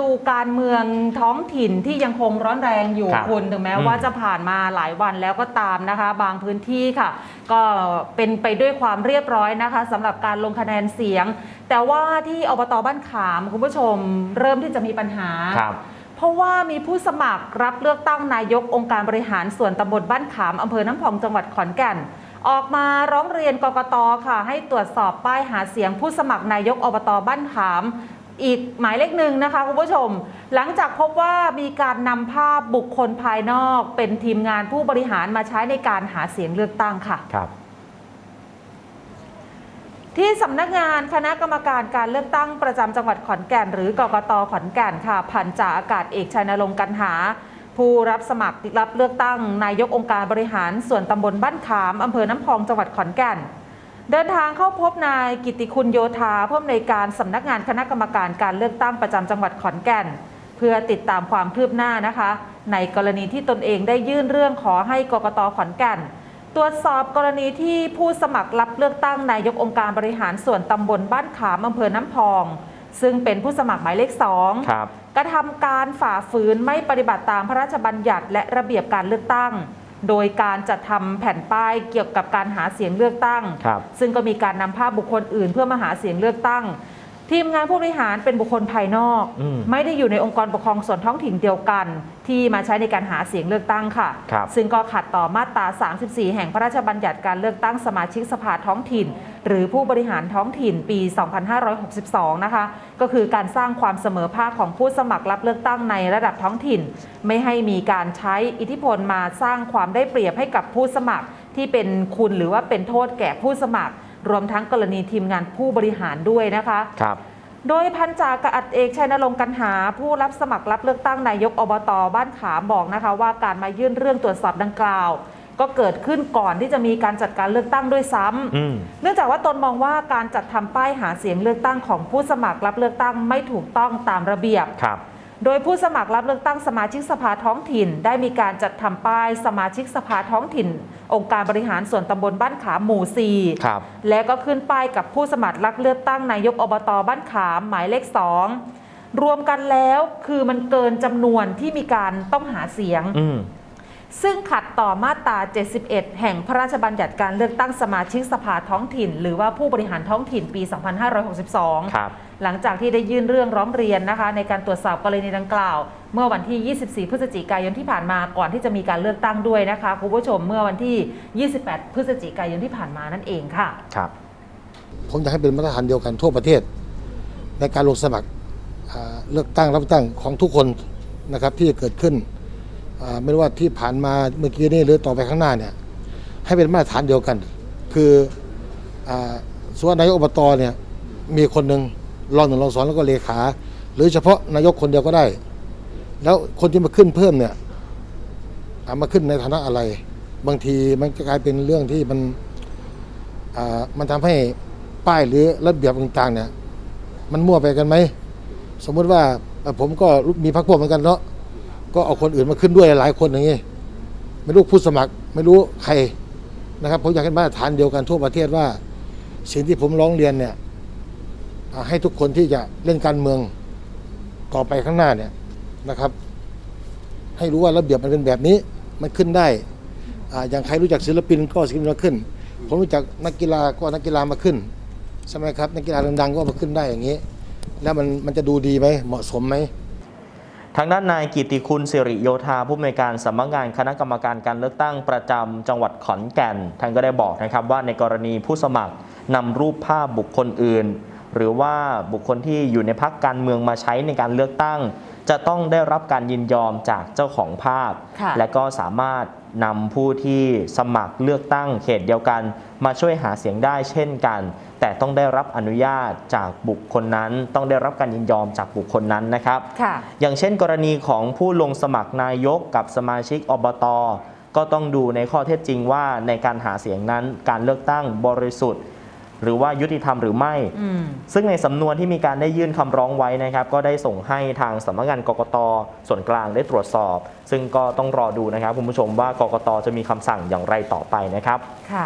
ดูการเมืองท้องถิ่นที่ยังคงร้อนแรงอยู่ครับคุณถึงแม้อืมว่าจะผ่านมาหลายวันแล้วก็ตามนะคะ บางพื้นที่ค่ะ ก็เป็นไปด้วยความเรียบร้อยนะคะสำหรับการลงคะแนนเสียง แต่ว่าที่อบตบ้านขามคุณผู้ชมเริ่มที่จะมีปัญหาครับเพราะว่ามีผู้สมัครรับเลือกตั้งนายกองค์การบริหารส่วนตำบลบ้านขามอำเภอน้ำพองจังหวัดขอนแก่นออกมาร้องเรียนกกตค่ะ ให้ตรวจสอบป้ายหาเสียงผู้สมัครนายกอบตบ้านขาม อีกหมายเลขหนึ่งนะคะคุณผู้ชม หลังจากพบว่ามีการนำภาพบุคคลภายนอกเป็นทีมงานผู้บริหารมาใช้ในการหาเสียงเลือกตั้งค่ะ ครับ ที่สำนักงานคณะกรรมการการเลือกตั้งประจำจังหวัดขอนแก่น หรือกกตขอนแก่นค่ะพันจ่าอากาศเอกชัยนรงค์กันหา ผู้รับสมัครรับเลือกตั้งนายกองค์การบริหารส่วนตำบลบ้านขามอำเภอน้ำพองจังหวัดขอนแก่น เดินทางเข้าพบนายกิติคุณโยธาผู้อำนวยการสำนักงานคณะกรรมการการเลือกตั้งประจำจังหวัดขอนแก่น เพื่อติดตามความคืบหน้านะคะ ในกรณีที่ตนเองได้ยื่นเรื่องขอให้กกตขอนแก่น ตรวจสอบกรณีที่ผู้สมัครรับเลือกตั้งนายกองค์การบริหารส่วนตำบลบ้านขามอำเภอน้ำพอง ซึ่งเป็นผู้สมัครหมายเลขสองครับกระทำการฝ่าฝืนไม่ปฏิบัติตามพระราชบัญญัติและระเบียบการเลือกตั้ง โดยการจัดทำแผ่นป้ายเกี่ยวกับการหาเสียงเลือกตั้งครับซึ่งก็มีการนำภาพบุคคลอื่น เพื่อมาหาเสียงเลือกตั้ง ทีมงานผู้บริหารเป็นบุคคลภายนอก อืมไม่ได้อยู่ในองค์กรปกครองส่วนท้องถิ่นเดียวกัน ที่มาใช้ในการหาเสียงเลือกตั้งค่ะ ครับซึ่งก็ขัดต่อมาตรา 34 แห่งพระราชบัญญัติการเลือกตั้งสมาชิกสภาท้องถิ่น หรือผู้บริหารท้องถิ่นปี 2562 นะคะ ก็คือการสร้างความเสมอภาคของผู้สมัครรับเลือกตั้งในระดับท้องถิ่น ไม่ให้มีการใช้อิทธิพลมาสร้างความได้เปรียบให้กับผู้สมัครที่เป็นคุณหรือว่าเป็นโทษแก่ผู้สมัคร รวมทั้งกรณีทีมงานผู้บริหารด้วยนะคะครับโดยพันจากอัดเอกชัยนรงค์กันหา ผู้รับสมัครรับเลือกตั้งนายกอบตบ้านขามบอกนะคะว่าการมายื่นเรื่องตรวจสอบดังกล่าว ก็เกิดขึ้นก่อนที่จะมีการจัดการเลือกตั้งด้วยซ้ำอืมเนื่องจากว่าตนมองว่าการจัดทำป้ายหาเสียงเลือกตั้งของผู้สมัครรับเลือกตั้งไม่ถูกต้องตามระเบียบครับ โดยผู้สมัครรับเลือกตั้งสมาชิกสภาท้องถิ่น ได้มีการจัดทำป้ายสมาชิกสภาท้องถิ่น องค์การบริหารส่วนตำบลบ้านขามหมู่4ครับและก็ขึ้นป้ายกับผู้สมัครรับเลือกตั้งนายกอบตบ้านขามหมายเลข2รวมกันแล้วคือมันเกินจำนวนที่มีการต้องหาเสียงอืมซึ่งขัดต่อมาตรา 71 แห่งพระราชบัญญัติการเลือกตั้งสมาชิกสภาท้องถิ่น หรือว่าผู้บริหารท้องถิ่นปี 2562ครับ หลังจากที่ได้ยื่นเรื่องร้องเรียนนะคะ ในการตรวจสอบกรณีดังกล่าว เมื่อวันที่ 24 พฤศจิกายนที่ผ่านมาก่อนที่จะมีการเลือกตั้งด้วยนะคะคุณผู้ชมเมื่อวันที่ 28 พฤศจิกายนที่ผ่านมานั่นเองค่ะครับผมอยากให้เป็นมาตรฐานเดียวกันทั่วประเทศ ในการลงสมัครอ่าเลือกตั้งรับเลือกตั้งของทุกคนนะครับที่จะเกิดขึ้นอ่าไม่ว่าที่ผ่านมาเมื่อกี้นี่หรือต่อไปข้างหน้าเนี่ยให้เป็นมาตรฐานเดียวกัน คืออาส่วนนายกอบตเนี่ยมีคนหนึ่ง รองหนึ่งรองสองแล้วก็เลขา หรือเฉพาะนายกคนเดียวก็ได้ แล้วคนที่มาขึ้นเพิ่มเนี่ยอ่ามาขึ้นในฐานะอะไร บางทีมันกลายเป็นเรื่องที่มันอ่ามันทำให้ป้ายหรือระเบียบต่างๆเนี่ย มันมั่วไปกันไหมสมมุติว่าผมก็มีพรรคพวกเหมือนกันเนาะก็เอาคนอื่นมาขึ้นด้วยหลายคนอย่างนี้ไม่รู้ผู้สมัครไม่รู้ใครนะครับผมอยากให้มาตรฐานเดียวกันทั่วประเทศว่า สิ่งที่ผมร้องเรียนเนี่ย ให้ทุกคนที่จะเล่นการเมืองต่อไปข้างหน้าเนี่ยนะครับ ให้รู้ว่าระเบียบมันเป็นแบบนี้มันขึ้นได้ออย่างใครรู้จักศิลปินก็ศิลปินมาขึ้น ผมรู้จักนักกีฬาก็นักกีฬามาขึ้นใช่ไหมครับนักกีฬาดังๆก็มาขึ้นได้อย่างนี้ แล้วมันมันจะดูดีไหมเหมาะสมไหมทางด้านนายกิติคุณสิริโยธาผู้อำนวยการสำนักงานคณะกรรมการการเลือกตั้งประจำจังหวัดขอนแก่นท่านก็ได้บอกนะครับว่าในกรณีผู้สมัครนำรูปภาพบุคคลอื่น หรือว่าบุคคลที่อยู่ในพักการเมืองมาใช้ในการเลือกตั้ง จะต้องได้รับการยินยอมจากเจ้าของภาพค่ะและก็สามารถนำผู้ที่สมัครเลือกตั้งเขตเดียวกัน มาช่วยหาเสียงได้เช่นกัน แต่ต้องได้รับอนุญาตจากบุคคลนั้น ต้องได้รับการยินยอมจากบุคคลนั้นนะครับค่ะอย่างเช่น กรณีของผู้ลงสมัครนายกกับสมาชิกอบตก็ต้องดูในข้อเท็จจริงว่าในการหาเสียงนั้นการเลือกตั้งบริสุทธิ์ หรือว่ายุติธรรมหรือไม่อืมซึ่งในสำนวนที่มีการได้ยื่นคำร้องไว้นะครับ ก็ได้ส่งให้ทางสำนักงานกกตส่วนกลางได้ตรวจสอบ ซึ่งก็ต้องรอดูนะครับคุณผู้ชมว่ากกตจะมีคำสั่งอย่างไรต่อไปนะครับค่ะ